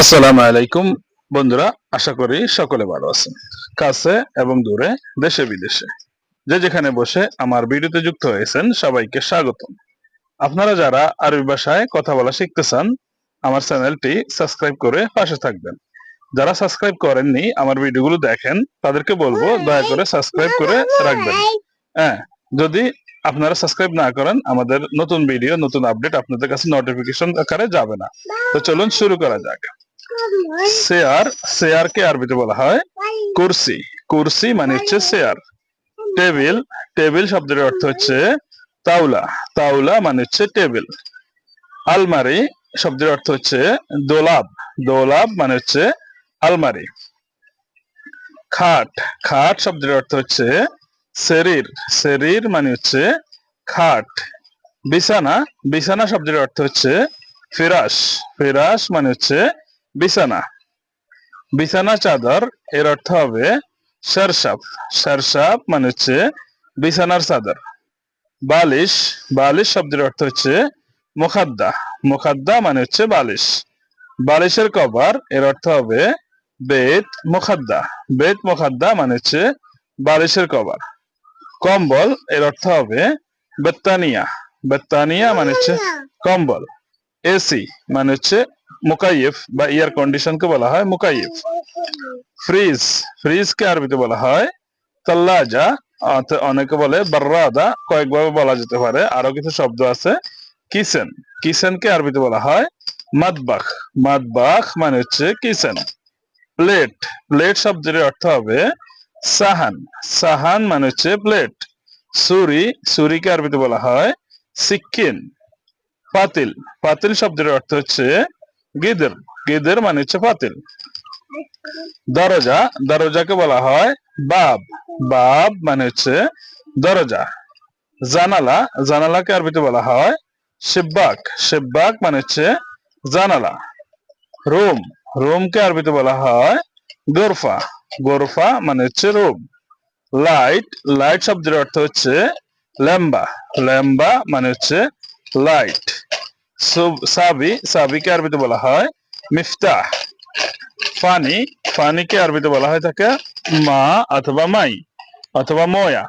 আসসালামু আলাইকুম বন্ধুরা আশা করি সকলে ভালো আছেন। কাছে এবং দূরে দেশে বিদেশে। যে যেখানে বসে আমার ভিডিওতে যুক্ত হয়েছেন সবাইকে স্বাগতম। আপনারা যারা আরবি ভাষায় কথা বলা শিখতে চান আমার চ্যানেলটি সাবস্ক্রাইব করে পাশে থাকবেন। যারা সাবস্ক্রাইব করেননি আমার ভিডিওগুলো দেখেন তাদেরকে বলব দয়া করে সাবস্ক্রাইব করে রাখবেন। হ্যাঁ যদি আপনারা সাবস্ক্রাইব না করেন আমাদের নতুন ভিডিও নতুন আপডেট আপনাদের কাছে নোটিফিকেশন আকারে যাবে না। তো চলুন শুরু করা যাক। চেয়ার চেয়ারকে আরবিতে বলা হয় কুরসি। কুরসি মানে হচ্ছে চেয়ার টেবিল টেবিল শব্দের অর্থ হচ্ছে তাওলা। তাওলা মানে হচ্ছে টেবিল। আলমারি শব্দের অর্থ হচ্ছে দোলাব। দোলাব মানে হচ্ছে আলমারি। খাট খাট শব্দের অর্থ হচ্ছে শরীর শরীর মানে হচ্ছে খাট। বিছানা বিছানা শব্দের অর্থ হচ্ছে ফিরাস। ফিরাস মানে হচ্ছে বিছানা। বিছানা চাদর এর অর্থ হবে সরসাপ সরসাপ মানে হচ্ছে বিছানার চাদর। বালিশ বালিশ শব্দের অর্থ হচ্ছে মুখাদ্দা। মুখাদ্দা মানে হচ্ছে বালিশ। বালিশের কভার এর অর্থ হবে বেত মুখাদ্দা। বেত মুখাদ্দা মানে হচ্ছে বালিশের কভার। কম্বল এর অর্থ হবে বেত্তানিয়া। বেত্তানিয়া মানে হচ্ছে কম্বল। এসি মানে হচ্ছে মুকাইফ বা এয়ার কন্ডিশনকে বলা হয় মুকাইফ ফ্রিজ ফ্রিজকে আরবিতে বলা হয় তাল্লাজা অনেকে বলে বার্রাদা কয়েকভাবে বলা যেতে পারে আরও কিছু শব্দ আছে কিচেন কিচেনকে আরবিতে বলা হয় মাদবাখ মাদবাখ মানে হচ্ছে কিচেন প্লেট প্লেট শব্দের অর্থ হবে সাহান সাহান মানে হচ্ছে প্লেট সুরি সুরিকে আরবিতে বলা হয় সিক্কিন পাতিল পাতিল শব্দের অর্থ হচ্ছে গিদের গিদের মানে হচ্ছে পাতিল দরজা, দরজাকে বলা হয় বাব। বাব মানে হচ্ছে দরজা। জানালা, জানালাকে আরবিতে বলা হয় শিব্বাক শিব্বাক মানে হচ্ছে জানালা। রুম, রুমকে আরবিতে বলা হয় গোরফা। গোরফা মানে হচ্ছে রুম। লাইট লাইট শব্দের অর্থ হচ্ছে ল্যাম্বা। ল্যাম্বা মানে হচ্ছে লাইট। সাবি, সাবিকে আরবিতে বলা হয় মিফতাহ। ফানি, ফানিকে আরবিতে বলা হয় থাকে মা অথবা মাই অথবা ময়া।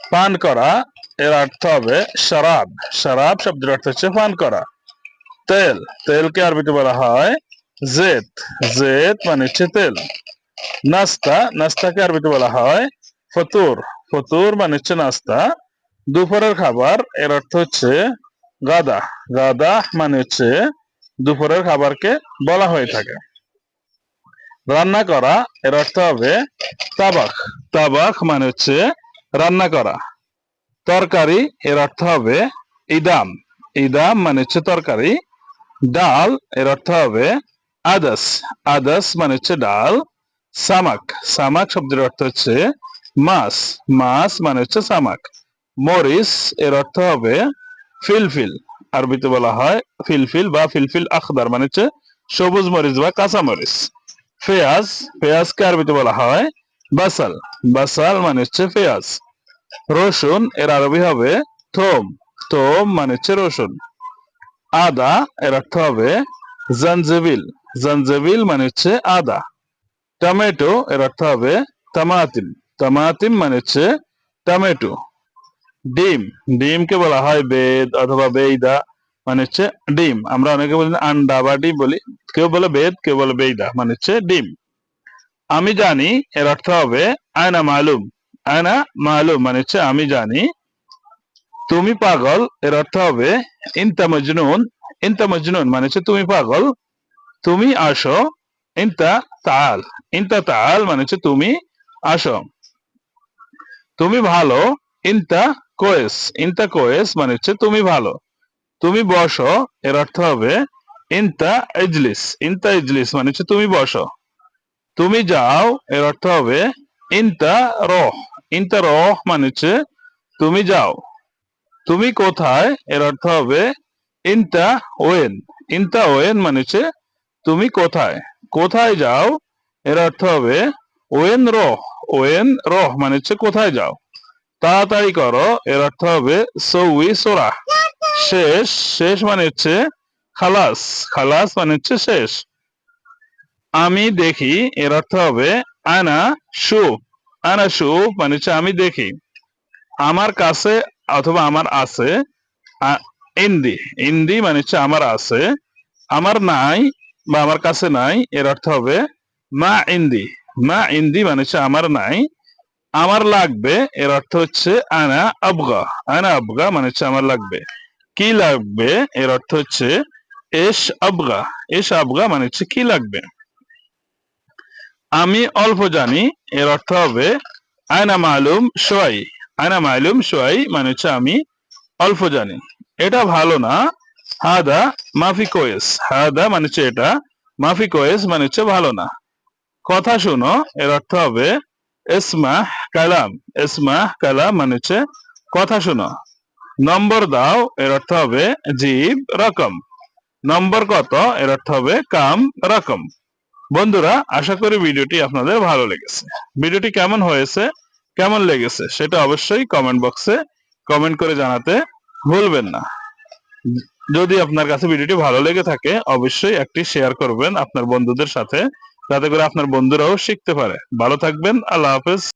পান করা, এর অর্থ হবে শরাব। শরাব শব্দের অর্থ হচ্ছে পান করা। তেল, তেলকে আরবিতে বলা হয় জেত জেত মানে হচ্ছে তেল। নাস্তা, নাস্তাকে আরবিতে বলা হয় ফতুর। ফতুর মানে হচ্ছে নাস্তা। দুপুরের খাবার, এর অর্থ হচ্ছে গাদা। গাদা মানে হচ্ছে দুপুরের খাবারকে বলা হয়ে থাকে। রান্না করা, এর অর্থ হবে তাবাক তাবাক মানে হচ্ছে রান্না করা। তরকারি, এর অর্থ হবে ইদাম। ইদাম মানে হচ্ছে তরকারি। ডাল, এর অর্থ হবে আদাস। আদাস মানে হচ্ছে ডাল। সামাক। সামাক শব্দের অর্থ হচ্ছে মাছ। মাছ মানে হচ্ছে সামাক। মরিস এর অর্থ হবে ফিলফিল। আরবিতে বলা হয় ফিলফিল বা ফিলফিল আখদার মানে হচ্ছে সবুজ মরিচ বা কাঁচা মরিচ। পেঁয়াজ পেঁয়াজকে আরবিতে বলা হয় বাসাল। বাসাল মানে হচ্ছে পেঁয়াজ রসুন, এর আরবি হবে থোম। থোম মানে হচ্ছে রসুন। আদা, এর অর্থ হবে জঞ্জবিল। জঞ্জবিল মানে হচ্ছে আদা। টমেটো, এর অর্থ হবে তামাতিম। তামাতিম মানে হচ্ছে টমেটো। ডিম। ডিমকে বলা হয় বেদ অথবা বেইদা। মানে হচ্ছে ডিম। আমরা অনেকে বলি আন্ডা বা ডিম বলি। কেউ বলে বেদ, কেউ বলে বেইদা। মানে হচ্ছে ডিম। আমি জানি, এর অর্থ হবে আয়না মালুম। আয়না মালুম মানে হচ্ছে আমি জানি, তুমি পাগল, এর অর্থ হবে ইনতা মজনুন। ইনতা মজনুন মানে হচ্ছে তুমি পাগল, তুমি আসো, ইনতা তাল। ইনতা তাল মানে হচ্ছে তুমি আসো। তুমি ভালো ইনতা কোয়েস ইনতা কোয়েস মানে হচ্ছে তুমি ভালো। তুমি বসো, এর অর্থ হবে ইনতা ইজলিস ইনতা ইজলিস মানে হচ্ছে তুমি বসো। তুমি যাও, এর অর্থ হবে ইনতা রহ ইনতা রহ মানে হচ্ছে তুমি যাও। তুমি কোথায়, এর অর্থ হবে ইনতা ওয়েন ইনতা ওয়েন মানে হচ্ছে তুমি কোথায়। কোথায় যাও, এর অর্থ হবে ওয়েন রহ ওয়েন রহ মানে হচ্ছে কোথায় যাও। তাড়াতাড়ি করো, এর অর্থ হবে সৌই সোরা। শেষ শেষ মানে হচ্ছে খালাস খালাস মানে হচ্ছে শেষ। আমি দেখি, এর অর্থ হবে, আনা শু। আনা শু মানে হচ্ছে, আমি দেখি। আমার কাছে অথবা আমার আছে ইন্দি। ইন্দি মানে হচ্ছে, আমার আছে। আমার নাই বা আমার কাছে নাই। এর অর্থ হবে, মা ইন্দি। মা ইন্দি মানে হচ্ছে, আমার নাই। আমার লাগবে, এর অর্থ হচ্ছে আনা আবগা। আনা আবগা মানে হচ্ছে আমার লাগবে। কি লাগবে, এর অর্থ হচ্ছে এস আবগা। এস আবগা মানে হচ্ছে কি লাগবে? আমি অল্প জানি, এর অর্থ হবে আয়না মালুম সোয়াই আয়না মালুম সোয়াই মানে হচ্ছে আমি অল্প জানি। এটা ভালো না। হাদা মাফি কোয়েস। হাদা মানে হচ্ছে এটা। মাফি কোয়েস মানে হচ্ছে ভালো না। কথা শোনো, এর অর্থ হবে এসমাহ কালাম। এসমাহ কালাম মানে হচ্ছে কথা শোনো। নম্বর দাও, এর অর্থ হবে জীব রকম। নম্বর কত, এর অর্থ হবে কাম রকম। বন্ধুরা, আশা করি ভিডিওটি আপনাদের ভালো লেগেছে। ভিডিওটি কেমন হয়েছে, কেমন লেগেছে, সেটা অবশ্যই কমেন্ট বক্সে কমেন্ট করে জানাতে ভুলবেন না। যদি আপনার কাছে ভিডিওটি ভালো লেগে থাকে, অবশ্যই একটি শেয়ার করবেন আপনার বন্ধুদের সাথে। যাতে করে আপনার বন্ধুরাও শিখতে পারে। ভালো থাকবেন আল্লাহ হাফেজ।